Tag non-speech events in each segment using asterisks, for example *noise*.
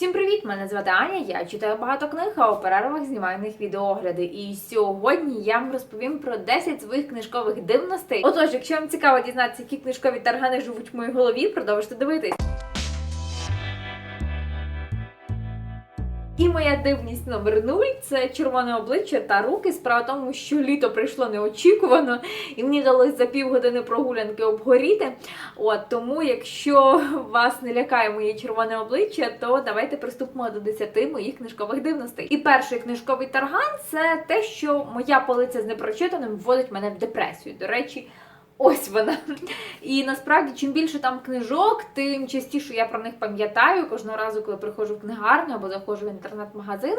Всім привіт! Мене звати Аня. Я читаю багато книг, а у перервах знімаю на них відеоогляди. І сьогодні я вам розповім про 10 своїх книжкових дивностей. Отож, якщо вам цікаво дізнатися, які книжкові таргани живуть в моїй голові, продовжуйте дивитись. І моя дивність номер 0 – це червоне обличчя та руки. Справа в тому, що літо прийшло неочікувано, і мені вдалося за півгодини прогулянки обгоріти. От тому, якщо вас не лякає моє червоне обличчя, то давайте приступимо до 10 моїх книжкових дивностей. І перший книжковий тарган це те, що моя полиця з непрочитаним вводить мене в депресію. До речі. Ось вона. І насправді, чим більше там книжок, тим частіше я про них пам'ятаю кожного разу, коли приходжу в книгарню або заходжу в інтернет-магазин.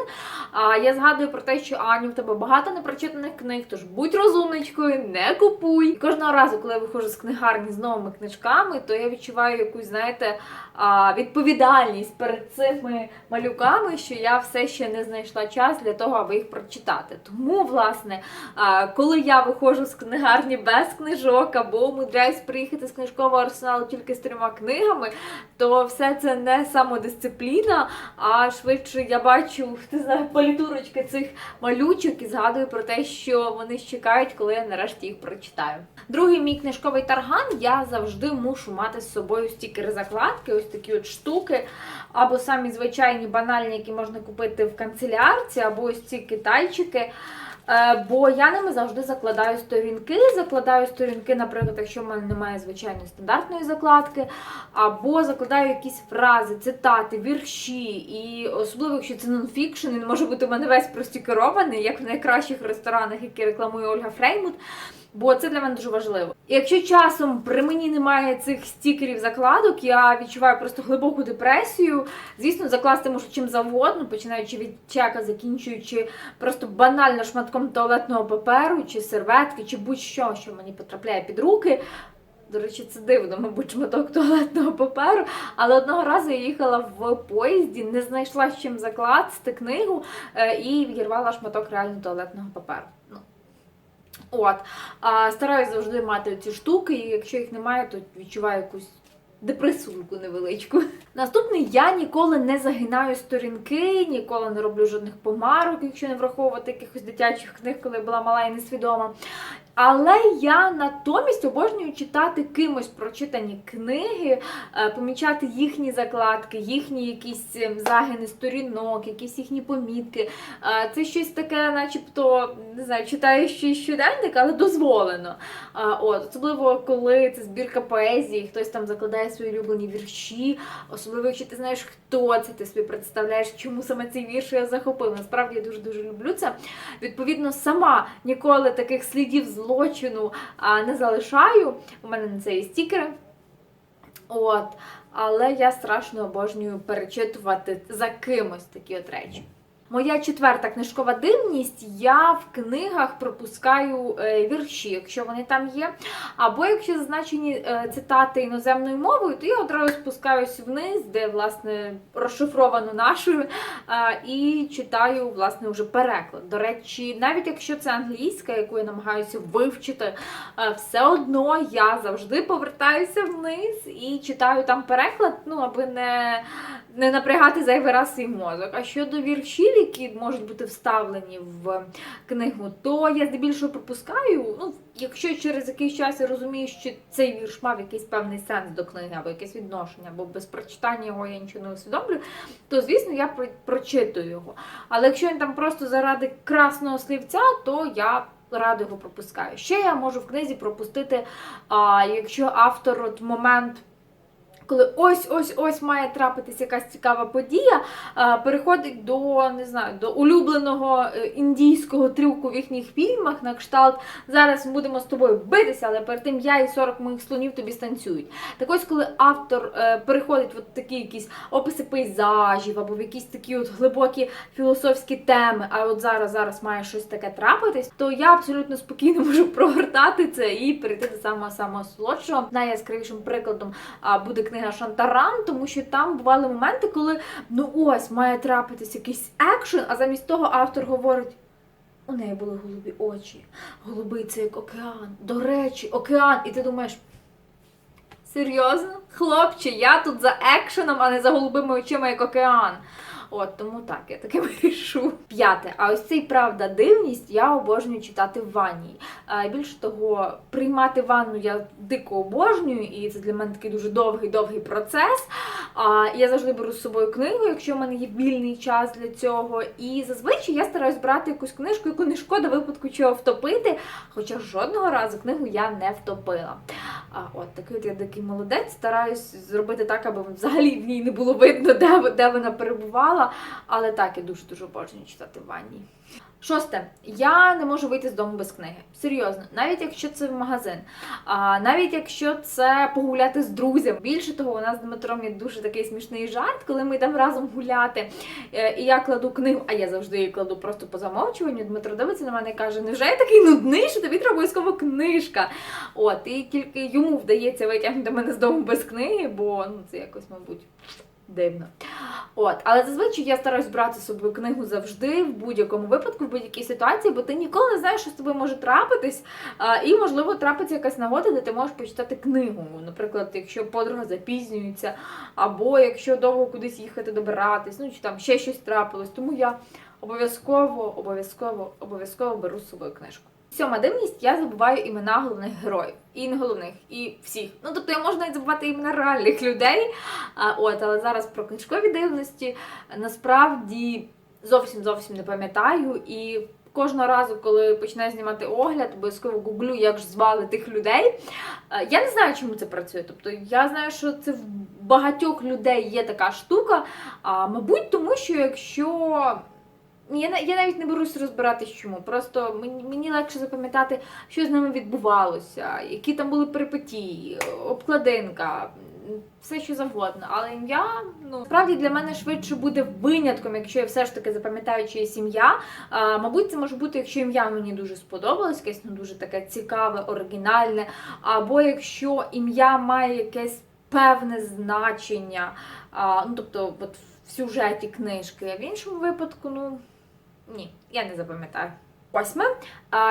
А я згадую про те, що Аню, в тебе багато непрочитаних книг, тож будь розумничкою, не купуй. І кожного разу, коли я виходжу з книгарні з новими книжками, то я відчуваю якусь, знаєте, відповідальність перед цими малюками, що я все ще не знайшла час для того, аби їх прочитати. Тому, власне, коли я виходжу з книгарні без книжок або умудряюсь приїхати з книжкового арсеналу тільки з трьома книгами, то все це не самодисципліна, а швидше я бачу *laughs* не знаю, політурочки цих малючок і згадую про те, що вони чекають, коли я нарешті їх прочитаю. Другий мій книжковий тарган я завжди мушу мати з собою стікери закладки, ось такі от штуки, або самі звичайні банальні, які можна купити в канцелярці, або ось ці китайчики. Е, Бо я ними завжди закладаю сторінки. Закладаю сторінки, наприклад, якщо в мене немає звичайної стандартної закладки, або закладаю якісь фрази, цитати, вірші. І особливо, якщо це нонфікшн, він може бути у мене весь простікерований, як в найкращих ресторанах, які рекламує Ольга Фреймут. Бо це для мене дуже важливо. І якщо часом при мені немає цих стікерів закладок, я відчуваю просто глибоку депресію. Звісно, закласти можу чим завгодно, починаючи від чека, закінчуючи просто банально шматком туалетного паперу, чи серветки, чи будь-що, що мені потрапляє під руки. До речі, це дивно, мабуть, шматок туалетного паперу. Але одного разу я їхала в поїзді, не знайшла з чим закласти книгу е, і відірвала шматок реально туалетного паперу. Ну, От. А стараюсь завжди мати ці штуки, і якщо їх немає, то відчуваю якусь депресунку невеличку. Наступний я ніколи не загинаю сторінки, ніколи не роблю жодних помарок, якщо не враховувати якихось дитячих книг, коли я була мала і несвідома. Але я натомість обожнюю читати кимось прочитані книги, е, помічати їхні закладки, їхні якісь ем, загини сторінок, якісь їхні помітки. Е, Це щось таке, начебто, не знаю, читаю щось щоденник, але дозволено. Е, От, особливо коли це збірка поезії, хтось там закладає свої улюблені вірші, особливо якщо ти знаєш, хто це, ти собі представляєш, чому саме цей вірш я захопив. Насправді я дуже дуже люблю це. Відповідно, сама ніколи таких слідів злочину не залишаю. У мене на це є стікери. От. Але я страшно обожнюю перечитувати за кимось такі от речі. Моя четверта книжкова дивність, я в книгах пропускаю е, вірші, якщо вони там є. Або якщо зазначені е, цитати іноземною мовою, то я одразу спускаюсь вниз, де власне розшифровано нашою, е, і читаю власне вже переклад. До речі, навіть якщо це англійська, яку я намагаюся вивчити, все одно я завжди повертаюся вниз і читаю там переклад, ну аби не не напрягати зайвий раз свій мозок. А щодо віршів, які можуть бути вставлені в книгу, то я здебільшого пропускаю. Ну, якщо через якийсь час я розумію, що цей вірш мав якийсь певний сенс до книги, або якесь відношення, або без прочитання його я нічого не усвідомлю, то звісно я про- прочитую його. Але якщо він там просто заради красного слівця, то я. Радо його пропускаю. Ще я можу в книзі пропустити, а, якщо автор от момент коли ось-ось-ось має трапитись якась цікава подія, переходить до не знаю, до улюбленого е, індійського трюку в їхніх фільмах на кшталт. Зараз ми будемо з тобою битися, але перед тим я і 40 моїх слонів тобі станцюють. Так ось, коли автор е, переходить в такі якісь описи пейзажів або в якісь такі от глибокі філософські теми, а от зараз зараз має щось таке трапитись, то я абсолютно спокійно *laughs* можу прогортати це і перейти до самого самого солодшого. Найяскравішим прикладом буде книга Шантаран, тому що там бували моменти, коли ну ось має трапитись якийсь екшен, а замість того автор говорить. У неї були голубі очі. Голубий це як океан. До речі, океан. І ти думаєш, Серйозно? Хлопче, я тут за екшеном, а не за голубими очима, як океан. От тому так, я таке *laughs* вирішу. П'яте. А ось цей правда дивність я обожнюю читати в ванні. Більше того, приймати ванну я дико обожнюю, і це для мене такий дуже довгий довгий процес. Я завжди беру з собою книгу, якщо в мене є вільний час для цього. І зазвичай я стараюсь брати якусь книжку, яку не шкода випадку чого втопити. Хоча жодного разу книгу я не втопила. От такий от я дикий молодець, стараюсь зробити так, аби взагалі в ній не було видно, де, де вона перебувала. Але так, я дуже дуже обожнюю читати в ванні. Шосте, я не можу вийти з дому без книги. Серйозно, навіть якщо це в магазин, а навіть якщо це погуляти з друзями. Більше того, у нас з Дмитром є дуже такий смішний жарт, коли ми йдемо разом гуляти. е, І я кладу книгу, а я завжди її кладу просто по замовчуванню. Дмитро дивиться на мене і каже: невже я такий нудний, що тобі треба обов'язково книжка? От, і тільки йому вдається витягнути мене з дому без книги, бо ну це якось, мабуть, дивно. От, але зазвичай я стараюсь брати з собою книгу завжди, в будь-якому випадку, в будь-якій ситуації, бо ти ніколи не знаєш, що з тобою може трапитись, а, і можливо трапиться якась нагода, де ти можеш почитати книгу. Наприклад, якщо подруга запізнюється, або якщо довго кудись їхати добиратись, ну чи там ще щось трапилось. Тому я обов'язково, обов'язково, обов'язково беру з собою книжку. Сьома дивність, я забуваю імена головних героїв. І не головних, і всіх. Ну тобто я можу навіть забувати імена реальних людей. А, от, але зараз про книжкові дивності насправді зовсім зовсім не пам'ятаю. І кожного разу, коли починаю знімати огляд, обов'язково гуглю, як ж звали тих людей. Я не знаю, чому це працює. Тобто я знаю, що це в багатьох людей є така штука. А, мабуть, тому що якщо. Я, я навіть не берусь розбиратись чому. Просто мені, мені легше запам'ятати, що з ними відбувалося, які там були перипетії, обкладинка, все що завгодно. Але ім'я, ну справді для мене швидше буде винятком, якщо я все ж таки запам'ятаю чиєсь ім'я. Мабуть, це може бути, якщо ім'я мені дуже сподобалось, якесь ну, дуже таке цікаве, оригінальне, або якщо ім'я має якесь певне значення, ну тобто, от в сюжеті книжки, а в іншому випадку, ну. Ні, я не запам'ятаю. Восьме.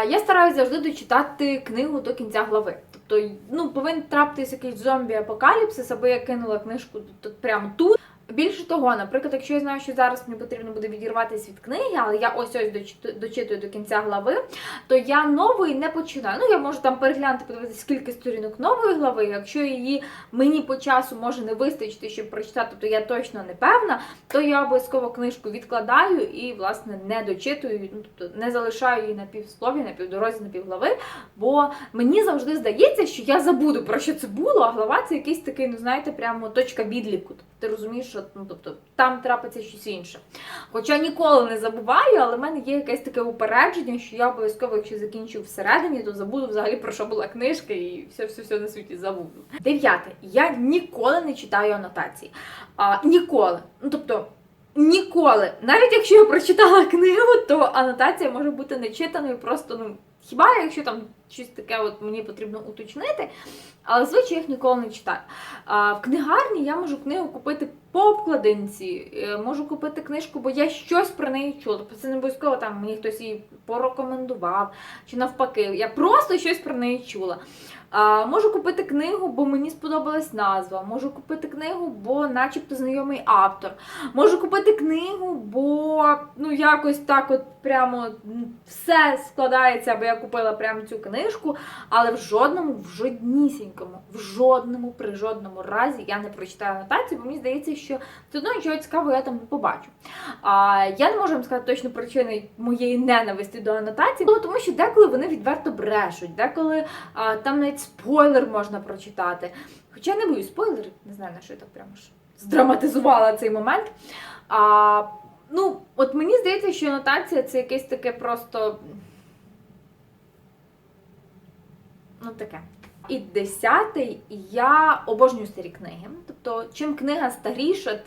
Я стараюся завжди дочитати книгу до кінця глави. Тобто, ну, повинен трапитись якийсь зомбі-апокаліпсис, аби я кинула книжку тут прямо тут. Більше того, наприклад, якщо я знаю, що зараз мені потрібно буде відірватися від книги, але я ось ось дочитую, до кінця глави, то я нової не починаю. Ну, я можу там переглянути, подивитися, скільки сторінок нової глави. Якщо її мені по часу може не вистачити, щоб прочитати, то я точно не певна, то я обов'язково книжку відкладаю і, власне, не дочитую, ну, тобто не залишаю її на півслові, на півдорозі, на півглави. Бо мені завжди здається, що я забуду про що це було, а глава це якийсь такий, ну знаєте, прямо точка відліку. Ти розумієш, що ну, тобто, там трапиться щось інше. Хоча ніколи не забуваю, але в мене є якесь таке упередження, що я обов'язково, якщо закінчу всередині, то забуду взагалі про що була книжка і все все все на світі забуду. Дев'яте. Я ніколи не читаю анотації. А, ніколи. Ну тобто. Ніколи, навіть якщо я прочитала книгу, то анотація може бути нечитаною, просто ну хіба якщо там щось таке от мені потрібно уточнити, але звичайно їх ніколи не читаю. А, в книгарні я можу книгу купити по обкладинці, е, можу купити книжку, бо я щось про неї чула. Тобто це не обов'язково там мені хтось її порекомендував, чи навпаки, я просто щось про неї чула. А, можу купити книгу, бо мені сподобалась назва. Можу купити книгу, бо начебто знайомий автор. Можу купити книгу, бо ну якось так от прямо все складається, аби я купила прямо цю книжку, але в жодному, в жоднісінькому, в жодному, при жодному разі я не прочитаю анотацію, бо мені здається, що все одно нічого цікавого я там не побачу. А, я не можу вам сказати точно причини моєї ненависті до анотацій, ну, тому що деколи вони відверто брешуть, деколи а, там навіть спойлер можна прочитати. Хоча я не боюсь спойлерів, не знаю, на що я так прямо ж здраматизувала цей момент. А, ну, от мені здається, що анотація це якесь таке просто. Ну, таке. І десятий, я обожнюю старі книги. Тобто, чим книга старіша,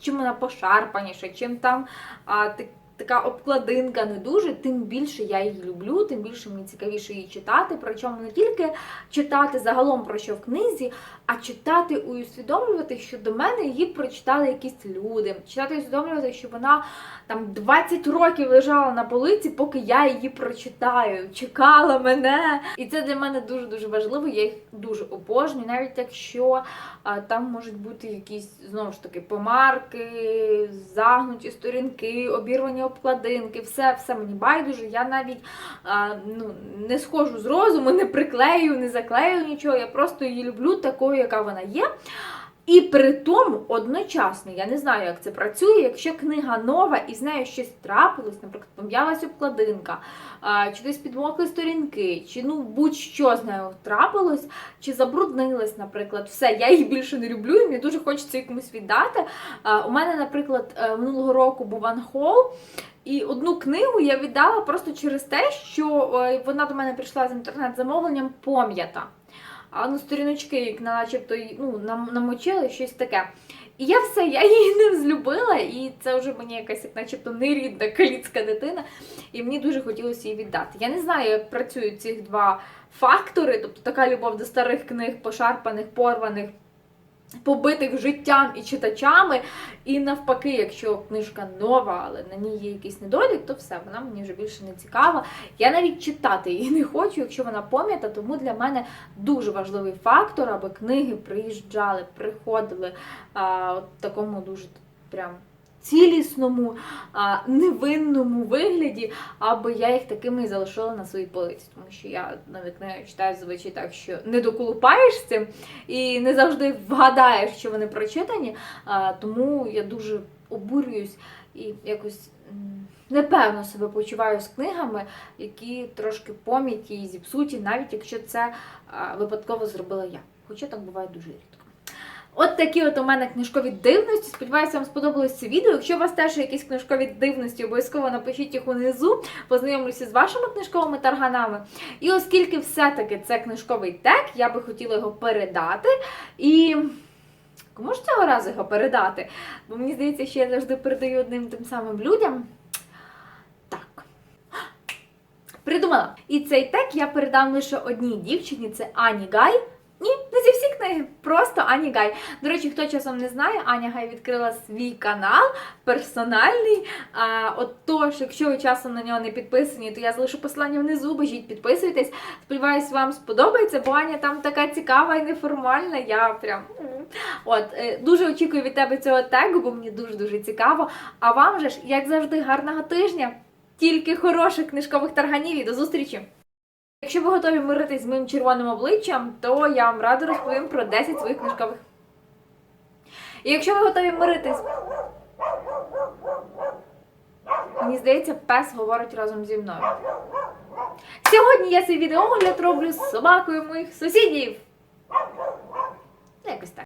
чим вона пошарпаніша, чим там а, ти- така обкладинка не дуже, тим більше я її люблю, тим більше мені цікавіше її читати. Причому не тільки читати загалом про що в книзі, а читати і усвідомлювати, що до мене її прочитали якісь люди. Читати і усвідомлювати, що вона там 20 років лежала на полиці, поки я її прочитаю. Чекала мене. І це для мене дуже дуже важливо. Я їх дуже обожнюю, навіть якщо а, там можуть бути якісь знову ж таки помарки, загнуті сторінки, обірвані обкладинки, все, все мені байдуже. Я навіть а, ну, не схожу з розуму, не приклею, не заклею нічого. Я просто її люблю такою, яка вона є. І при тому одночасно, я не знаю, як це працює, якщо книга нова і з нею щось трапилось, наприклад, пом'ялась обкладинка, чи десь підмокли сторінки, чи ну будь-що з нею трапилось, чи забруднилась, наприклад, все, я її більше не люблю, і мені дуже хочеться її комусь віддати. У мене, наприклад, е, минулого року був анхол. І одну книгу я віддала просто через те, що е, вона до мене прийшла з інтернет-замовленням пом'ята. А ну сторіночки, як начебто ну, намочили щось таке. І я все, я її *laughs* не взлюбила, і це вже мені якась як начебто нерідна каліцька дитина, і мені дуже хотілося її віддати. Я не знаю, як працюють ці два фактори, тобто така любов до старих книг, пошарпаних, порваних, побитих життям і читачами. І навпаки, якщо книжка нова, але на ній є якийсь недолік, то все, вона мені вже більше не цікава. Я навіть читати її не хочу, якщо вона пам'ята, тому для мене дуже важливий фактор, аби книги приїжджали, приходили а, от такому дуже прям. Цілісному, невинному вигляді, аби я їх такими і залишила на своїй полиці. Тому що я навіть книги читаю зазвичай так, що не доколупаєш цим і не завжди вгадаєш, що вони прочитані. Тому я дуже обурююсь і якось непевно себе почуваю з книгами, які трошки пом'яті і зіпсуті, навіть якщо це випадково зробила я. Хоча так буває дуже рідко. От такі от у мене книжкові дивності. Сподіваюся, вам сподобалось це відео. Якщо у вас теж якісь книжкові дивності, обов'язково напишіть їх унизу, познайомлюся з вашими книжковими тарганами. І оскільки все-таки це книжковий тек, я би хотіла його передати. І кому ж цього разу його передати? Бо мені здається, що я завжди передаю одним тим самим людям. Придумала. І цей тек я передам лише одній дівчині, це Ані Гай. Ні, не зі всі книги, просто Ані Гай. До речі, хто часом не знає, Аня Гай відкрила свій канал персональний. А, от тож, якщо ви часом на нього не підписані, то я залишу посилання внизу, бежіть, підписуйтесь. Сподіваюсь, вам сподобається, бо Аня там така цікава і неформальна. Я прям. От, е, дуже очікую від тебе цього тегу, бо мені дуже-дуже цікаво. А вам же ж, як завжди, гарного тижня! Тільки хороших книжкових тарганів і до зустрічі! Якщо ви готові миритись з моїм червоним обличчям, то я вам радо розповім про 10 своїх книжкових. І якщо ви готові миритись. Мені здається, пес говорить разом зі мною. Сьогодні я цей відеоогляд роблю з собакою моїх сусідів. Якось так.